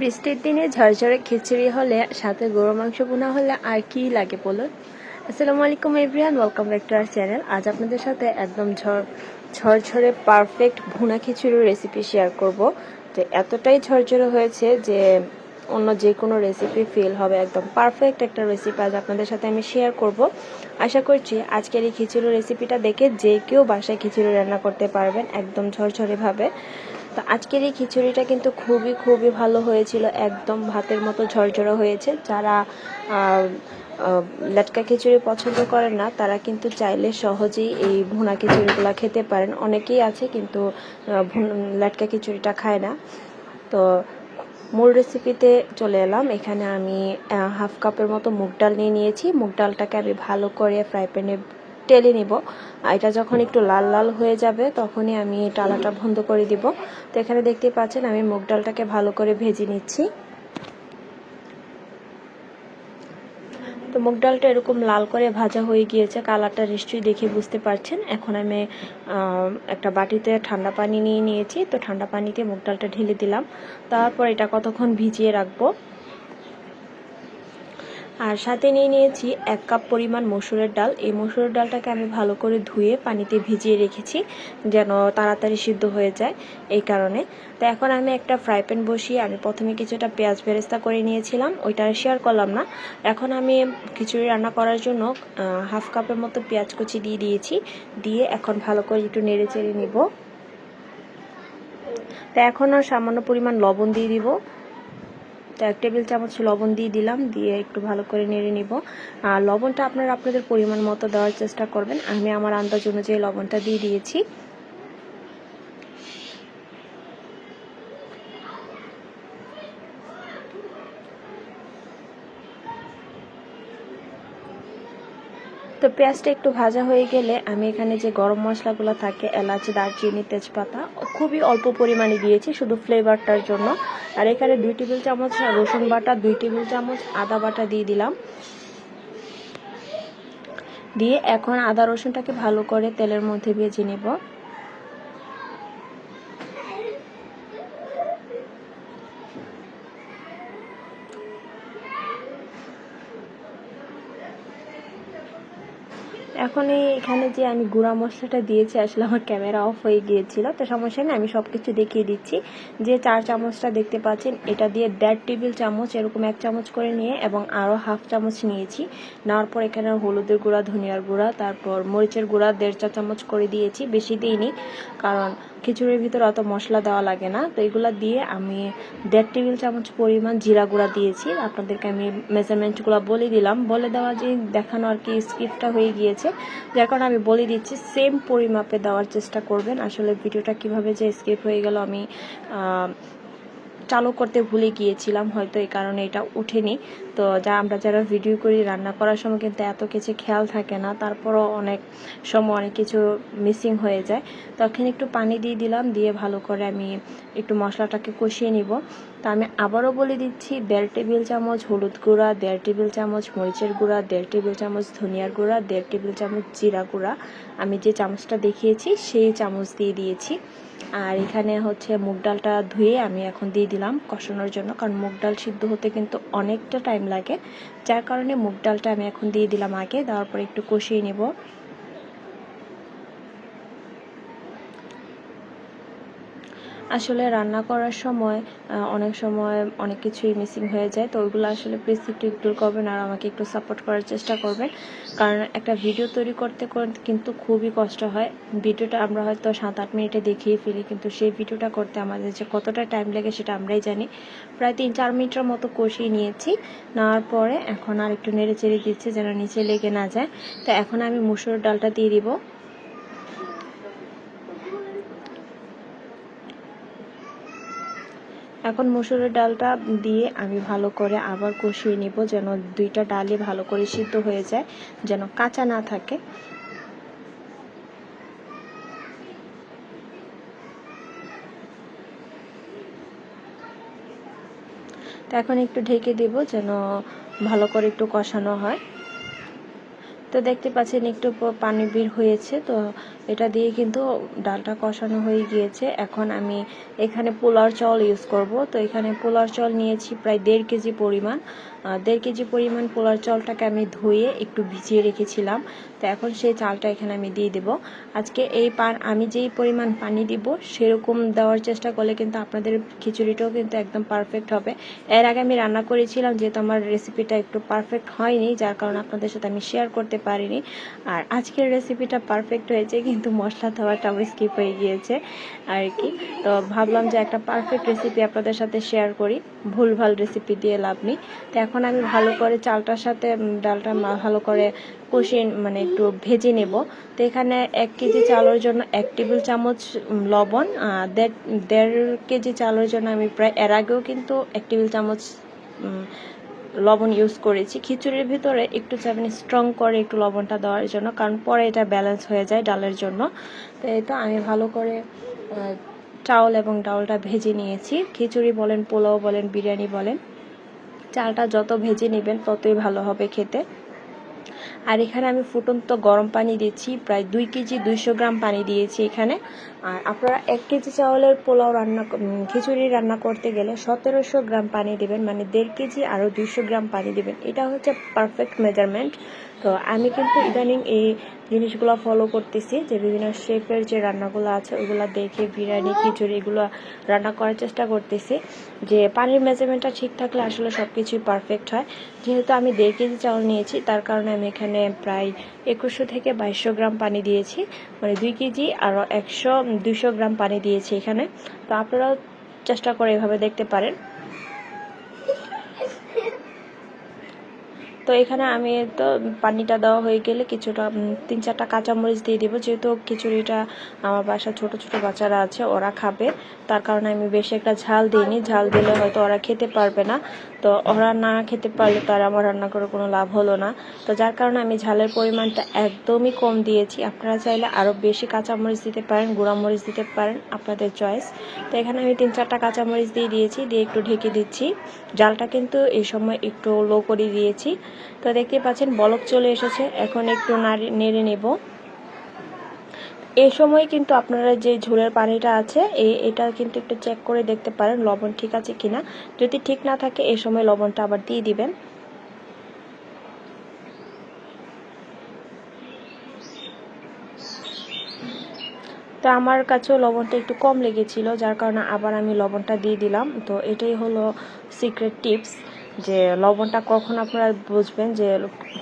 বৃষ্টির দিনে ঝরঝরে খিচুড়ি হলে, সাথে গরু মাংস বোনা হলে আর কি লাগে বলুন? আসসালামু আলাইকুম everyone welcome back to our channel আজ আপনাদের সাথে একদম ঝড়, ঝরঝরে পারফেক্ট ভুনা খিচুড়ির রেসিপি শেয়ার করব। তো এতটাই ঝরঝরে হয়েছে যে, অন্য যে কোনো রেসিপি ফিল হবে একদম পারফেক্ট একটা রেসিপি আজ আপনাদের সাথে আমি শেয়ার করব। আশা করছি আজকের এই খিচুড়ি রেসিপিটা দেখে যে কেউ বাসায় খিচুড়ি রান্না করতে পারবেন একদম ঝরঝরেভাবে তো আজকের এই খিচুড়িটা কিন্তু খুবই খুবই ভালো হয়েছিল। একদম ভাতের মতো ঝরঝরে হয়েছে। যারা লাটকা খিচুড়ি পছন্দ করেন না, তারা কিন্তু চাইলে সহজেই এই ভুনা খিচুড়িগুলো খেতে পারেন। অনেকেই আছে কিন্তু লাটকা খিচুড়িটা খায় না। তো মূল রেসিপিতে চলে এলাম। এখানে আমি হাফ কাপের মতো মুগ ডাল নিয়ে নিয়েছি। মুগ ডালটাকে আমি ভালো করে ফ্রাই প্যানে টেলে নিব। এটা যখন একটু লাল লাল হয়ে যাবে, তখনই আমি টালাটা বন্ধ করে দিব। তো এখানে দেখতে পাচ্ছেন, আমি মুগ ডালটাকে ভালো করে ভেজে নিচ্ছি। তো মুগ ডালটা এরকম লাল করে ভাজা হয়ে গিয়েছে, কালারটা নিশ্চয়ই দেখে বুঝতে পারছেন। এখন আমি একটা বাটিতে ঠান্ডা পানি নিয়ে নিয়েছি। তো ঠান্ডা পানিতে মুগ ডালটা ঢেলে দিলাম। তারপর এটা কতক্ষণ ভিজিয়ে রাখব? আর সাথে নিয়ে নিয়েছি এক কাপ পরিমাণ মসুরের ডাল। এই মসুরের ডালটাকে আমি ভালো করে ধুয়ে পানিতে ভিজিয়ে রেখেছি যেন তাড়াতাড়ি সিদ্ধ হয়ে যায় এই কারণে। তো এখন আমি একটা ফ্রাই প্যান বসিয়ে আমি প্রথমে কিছুটা পেঁয়াজ বেরেস্তা করে নিয়েছিলাম, ওইটা শেয়ার করলাম না। এখন আমি খিচুড়ি রান্না করার জন্য হাফ কাপের মতো পেঁয়াজ কুচি দিয়ে দিয়েছি। দিয়ে এখন ভালো করে একটু নেড়ে চেড়ে নিব। তো এখন আর সামান্য পরিমাণ লবণ দিয়ে দিব। তো এক টেবিল চামচ লবণ দিয়ে দিলাম, দিয়ে একটু ভালো করে নেড়ে নিব। আর লবণটা আপনারা আপনাদের পরিমাণ মতো দেওয়ার চেষ্টা করবেন। আমি আমার আন্দাজ অনুযায়ী লবণটা দিয়ে দিয়েছি। তো পেঁয়াজটা একটু ভাজা হয়ে গেলে আমি এখানে যে গরম মশলাগুলো থাকে, এলাচ, দারচিনি, তেজপাতা, খুবই অল্প পরিমাণে দিয়েছি শুধু ফ্লেভারটার জন্য। আর এখানে দুই টেবিল চামচ রসুন বাটা, দুই টেবিল চামচ আদা বাটা দিয়ে দিলাম। দিয়ে এখন আদা রসুনটাকে ভালো করে তেলের মধ্যে ভেজে নেব। এখন এই এখানে যে আমি গুঁড়া মশলাটা দিয়েছি, আসলে আমার ক্যামেরা অফ হয়ে গিয়েছিল, তো সমস্যা নেই, আমি সব কিছু দেখিয়ে দিচ্ছি। যে চার চামচটা দেখতে পাচ্ছেন, এটা দিয়ে দেড় টেবিল চামচ, এরকম এক চামচ করে নিয়ে এবং আরও হাফ চামচ নিয়েছি। নেওয়ার পর এখানে হলুদের গুঁড়া, ধনিয়ার গুঁড়া, তারপর মরিচের গুঁড়া, দেড় চা চামচ করে দিয়েছি, বেশি দিইনি, কারণ খিচুড়ির ভিতরে অত মশলা দেওয়া লাগে না। তো এগুলো দিয়ে আমি দেড় টেবিল চামচ পরিমাণ জিরা গুঁড়া দিয়েছি। আপনাদেরকে আমি মেজারমেন্টগুলো বলে দিলাম। বলে দেওয়া যে দেখানো আর কি স্কিপটা হয়ে গিয়েছে। যার কারণে আমি বলে দিচ্ছি সেম পরিমাপে দেওয়ার চেষ্টা করবেন। আসলে ভিডিওটা কীভাবে যে স্কিপ হয়ে গেল আমি চালু করতে ভুলে গিয়েছিলাম, হয়তো এই কারণে এটা ওঠেনি। তো যা আমরা যারা ভিডিও করি, রান্না করার সময় কিন্তু এত কিছু খেয়াল থাকে না, তারপরও অনেক সময় অনেক কিছু মিসিং হয়ে যায়। তখন একটু পানি দিয়ে দিলাম, দিয়ে ভালো করে আমি একটু মশলাটাকে কষিয়ে নিব। তা আমি আবারও বলে দিচ্ছি, দেড় টেবিল চামচ হলুদ গুঁড়া, দেড় টেবিল চামচ মরিচের গুঁড়া, দেড় টেবিল চামচ ধনিয়ার গুঁড়া, দেড় টেবিল চামচ জিরা গুঁড়া। আমি যে চামচটা দেখিয়েছি, সেই চামচ দিয়ে দিয়েছি। আর এখানে হচ্ছে মুগ ডালটা ধুয়ে আমি এখন দিয়ে দিলাম কষানোর জন্য, কারণ মুগ ডাল সিদ্ধ হতে কিন্তু অনেকটা টাইম লাগে। যার কারণে মুগ ডালটা আমি এখন দিয়ে দিলাম আগে, দেওয়ার পর একটু কষিয়ে নেব। আসলে রান্না করার সময় অনেক সময় অনেক কিছুই মিসিং হয়ে যায়। তো ওইগুলো আসলে প্লিজ একটু ইগনোর করবেন আর আমাকে একটু সাপোর্ট করার চেষ্টা করবেন। কারণ একটা ভিডিও তৈরি করতে কিন্তু খুবই কষ্ট হয়। ভিডিওটা আমরা হয়তো সাত আট মিনিটে দেখিয়ে ফেলি, কিন্তু সেই ভিডিওটা করতে আমাদের যে কতটা টাইম লাগে সেটা আমরাই জানি। প্রায় তিন চার মিনিটের মতো কষিয়ে নিয়েছি। নেওয়ার পরে এখন আর একটু নেড়ে চেড়ে দিচ্ছি যেন নিচে লেগে না যায়। তো এখন আমি মুসুর ডালটা দিয়ে দিব। এখন মসুরের ডালটা দিয়ে আমি ভালো করে আবার কষিয়ে নিব যেন দুইটা ডালই ভালো করে সিদ্ধ হয়ে যায়, যেন কাঁচা না থাকে। তো এখন একটু ঢেকে দেব যেন ভালো করে একটু কষানো হয়। তো দেখতে পাচ্ছেন একটু পানি বের হয়েছে, তো এটা দিয়ে কিন্তু ডালটা কষানো হয়ে গিয়েছে। এখন আমি এখানে পোলার চাল ইউজ করব। তো এখানে পোলার চাল নিয়েছি প্রায় দেড় কেজি পরিমাণ। দেড় কেজি পরিমাণ পোলার চালটাকে আমি ধুয়ে একটু ভিজিয়ে রেখেছিলাম। তো এখন সেই চালটা এখানে আমি দিয়ে দেব। আজকে এই পান, আমি যেই পরিমাণ পানি দিব সেরকম দেওয়ার চেষ্টা করলে কিন্তু আপনাদের খিচুড়িটাও কিন্তু একদম পারফেক্ট হবে। এর আগে আমি রান্না করেছিলাম, যেহেতু আমার রেসিপিটা একটু পারফেক্ট হয়নি, যার কারণে আপনাদের সাথে আমি শেয়ার করতে পারিনি। আর আজকের রেসিপিটা পারফেক্ট হয়েছে, কিন্তু মশলা দেওয়াটা আমার স্কিপ হয়ে গিয়েছে আর কি। তো ভাবলাম যে একটা পারফেক্ট রেসিপি আপনাদের সাথে শেয়ার করি। ভুলভাল রেসিপি দিয়ে লাভ নেই। তো এখন আমি ভালো করে চালটার সাথে ডালটা ভালো করে কষিয়ে মানে একটু ভেজে নেব। তো এখানে এক কেজি চালের জন্য এক টেবিল চামচ লবণ দেড় দেড় কেজি চালের জন্য আমি প্রায়, এর আগেও কিন্তু এক টেবিল চামচ লবণ ইউজ করেছি। খিচুড়ির ভিতরে একটু চাবেন স্ট্রং করে একটু লবণটা দেওয়ার জন্য, কারণ পরে এটা ব্যালেন্স হয়ে যায় ডালের জন্য। তো এই তো আমি ভালো করে চাউল এবং ডাউলটা ভেজে নিয়েছি। খিচুড়ি বলেন, পোলাও বলেন, বিরিয়ানি বলেন। চালটা যত ভেজে নেবেন ততই ভালো হবে খেতে। আর এখানে আমি ফুটন্ত গরম পানি দিয়েছি প্রায় দুই কেজি দুইশো গ্রাম পানি দিয়েছি এখানে। আর আপনারা এক কেজি চাউলের পোলাও রান্না খিচুড়ি রান্না করতে গেলে সতেরোশো গ্রাম পানি দেবেন মানে দেড় কেজি আরও দুইশো গ্রাম পানি দিবেন। এটা হচ্ছে পারফেক্ট মেজারমেন্ট তো আমি কিন্তু ইদানিং এই জিনিসগুলো ফলো করতেছি, যে বিভিন্ন শেফের যে রান্নাগুলো আছে, ওগুলো দেখে বিরিয়ানি, খিচুড়ি এগুলো রান্না করার চেষ্টা করতেছি, যে পানির মেজারমেন্টটা ঠিক থাকলে আসলে সব কিছুই পারফেক্ট হয়। যেহেতু আমি দেড় কেজি চাউল নিয়েছি, তার কারণে আমি এখানে প্রায় একুশশো থেকে বাইশশো গ্রাম পানি দিয়েছি। মানে দুই কেজি আরও একশো, দুইশো গ্রাম পানি দিয়েছি এখানে। তো আপনারাও চেষ্টা করে এভাবে দেখতে পারেন। তো এখানে আমি তো পানিটা দেওয়া হয়ে গেলে কিছুটা তিন চারটা কাঁচামরিচ দিয়ে দেবো। যেহেতু খিচুড়িটা আমার বাসায় ছোট ছোট বাচ্চারা আছে, ওরা খাবে। তার কারণে আমি বেশি একটা ঝাল দিইনি। ঝাল দিলে হয়তো ওরা খেতে পারবে না। তো ওরা না খেতে পারলে তো আর আমার রান্না করে কোনো লাভ হলো না। তো যার কারণে আমি ঝালের পরিমাণটা একদমই কম দিয়েছি। আপনারা চাইলে আরও বেশি কাঁচামরিচ দিতে পারেন, গুঁড়ামরিচ দিতে পারেন, আপনাদের চয়েস। তো এখানে আমি তিন চারটা কাঁচামরিচ দিয়ে দিয়েছি, দিয়ে একটু ঢেকে দিচ্ছি। জালটা কিন্তু এই সময় একটু লো করে দিয়েছি। তো দেখতে পাচ্ছেন বলক চলে এসেছে। এখন একটু নাড়ি, নেড়ে নেব। এই সময় কিন্তু আপনারা যে ঝোলের পানিটা আছে এটা কিন্তু একটু চেক করে দেখতে পারেন লবণ ঠিক আছে কিনা। যদি ঠিক না থাকে এই সময় লবণটা আবার দিয়ে দিবেন। তো আমার কাছেও লবণটা একটু কম লেগেছিল, যার কারণে আবার আমি লবণটা দিয়ে দিলাম। তো এটাই হলো সিক্রেট টিপস যে লবণটা কখন আপনারা বুঝবেন যে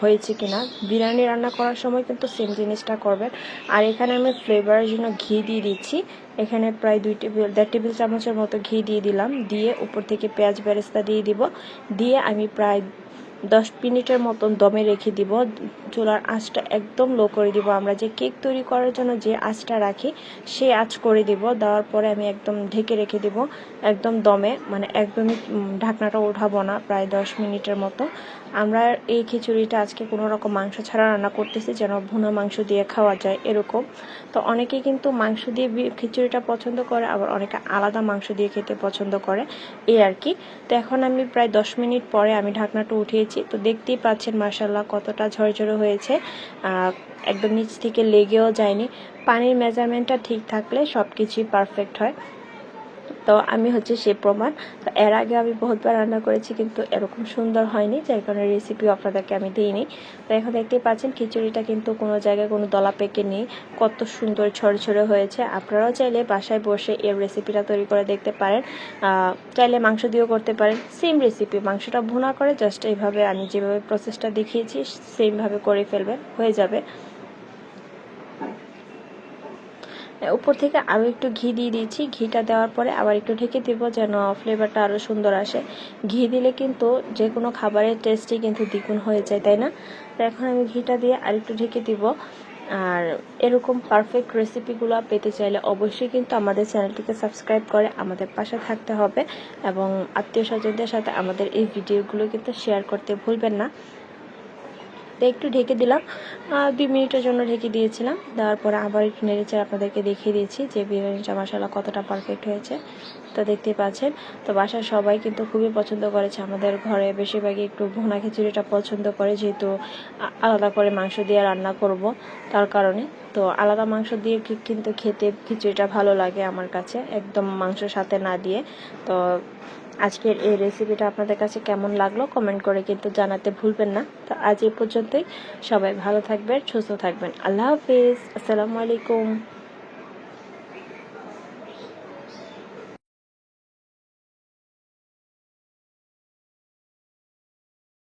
হয়েছে কি না বিরিয়ানি রান্না করার সময় কিন্তু সেম জিনিসটা করবেন। আর এখানে আমি ফ্লেভারের জন্য ঘি দিয়ে দিচ্ছি। এখানে প্রায় দুই টেবিল, দেড় টেবিল চামচের মতো ঘি দিয়ে দিলাম। দিয়ে উপর থেকে পেঁয়াজ বেরেস্তা দিয়ে দিব। দিয়ে আমি প্রায় দশ মিনিটের মতন দমে রেখে দিব। চুলার আঁচটা একদম লো করে দিব। আমরা যে কেক তৈরি করার জন্য যে আঁচটা রাখি, সেই আঁচ করে দিব। দেওয়ার পরে আমি একদম ঢেকে রেখে দিব। একদম দমে মানে একদমই ঢাকনাটা ওঠাবো না, প্রায় দশ মিনিটের মতো। আমরা এই খিচুড়িটা আজকে কোনো রকম মাংস ছাড়া রান্না করতেছি, যেন ভুনা মাংস দিয়ে খাওয়া যায় এরকম। তো অনেকেই কিন্তু মাংস দিয়ে খিচুড়িটা পছন্দ করে, আবার অনেকে আলাদা মাংস দিয়ে খেতে পছন্দ করে এই আর কি। তো এখন আমি প্রায় দশ মিনিট পরে আমি ঢাকনাটা উঠিয়েছি। তো দেখতেই পাচ্ছেন মার্শাল্লাহ কতটা ঝরঝরে হয়েছে। একদম নিচ থেকে লেগেও যায়নি। পানির মেজারমেন্টটা ঠিক থাকলে সব কিছুই পারফেক্ট হয়। তো আমি হচ্ছে সে প্রমাণ। তো এর আগে আমি বহুতবার রান্না করেছি কিন্তু এরকম সুন্দর হয়নি, যার কারণে রেসিপি আপনাদেরকে আমি দিইনি। তো এখন দেখতেই পাচ্ছেন খিচুড়িটা কিন্তু কোনো জায়গায় কোনো দলা পেকে নেই, কত সুন্দর ছড়ছড়ে হয়েছে। আপনারাও চাইলে বাসায় বসে এর রেসিপিটা তৈরি করে দেখতে পারেন চাইলে মাংস দিয়েও করতে পারেন। সেম রেসিপি মাংসটা ভুনা করে জাস্ট এইভাবে আমি যেভাবে প্রসেসটা দেখিয়েছি সেমভাবে করে ফেলবেন, হয়ে যাবে। উপর থেকে আরও একটু ঘি দিয়ে দিয়েছি। ঘিটা দেওয়ার পরে আবার একটু ঢেকে দিব যেন ফ্লেভারটা আরও সুন্দর আসে। ঘি দিলে কিন্তু যে কোনো খাবারের টেস্টই কিন্তু দ্বিগুণ হয়ে যায়, তাই না? তো এখন আমি ঘিটা দিয়ে আর একটু ঢেকে দিব। আর এরকম পারফেক্ট রেসিপিগুলো পেতে চাইলে অবশ্যই কিন্তু আমাদের চ্যানেলটিকে সাবস্ক্রাইব করে আমাদের পাশে থাকতে হবে। এবং আত্মীয় স্বজনদের সাথে আমাদের এই ভিডিওগুলো কিন্তু শেয়ার করতে ভুলবেন না। তো একটু ঢেকে দিলাম। দুই মিনিটের জন্য ঢেকে দিয়েছিলাম। দেওয়ার পরে আবার একটু নেড়েচে আপনাদেরকে দেখিয়ে দিয়েছি যে বিরিয়ানিটা মশালা কতটা পারফেক্ট হয়েছে। তো দেখতেই পাচ্ছেন, তো বাসার সবাই কিন্তু খুবই পছন্দ করেছে। আমাদের ঘরে বেশিরভাগই একটু ভুনা খিচুড়িটা পছন্দ করে, যেহেতু আলাদা করে মাংস দিয়ে রান্না করব তার কারণে। তো আলাদা মাংস দিয়ে কিন্তু খেতে খিচুড়িটা ভালো লাগে আমার কাছে, একদম মাংসের সাথে না দিয়ে। তো আজকের এই রেসিপিটা আপনাদের কাছে কেমন লাগল কমেন্ট করে কিন্তু জানাতে ভুলবেন না। তো আজ এ পর্যন্তই। সবাই ভালো থাকবেন, সুস্থ থাকবেন। আল্লাহ হাফিজ। আসসালামু আলাইকুম।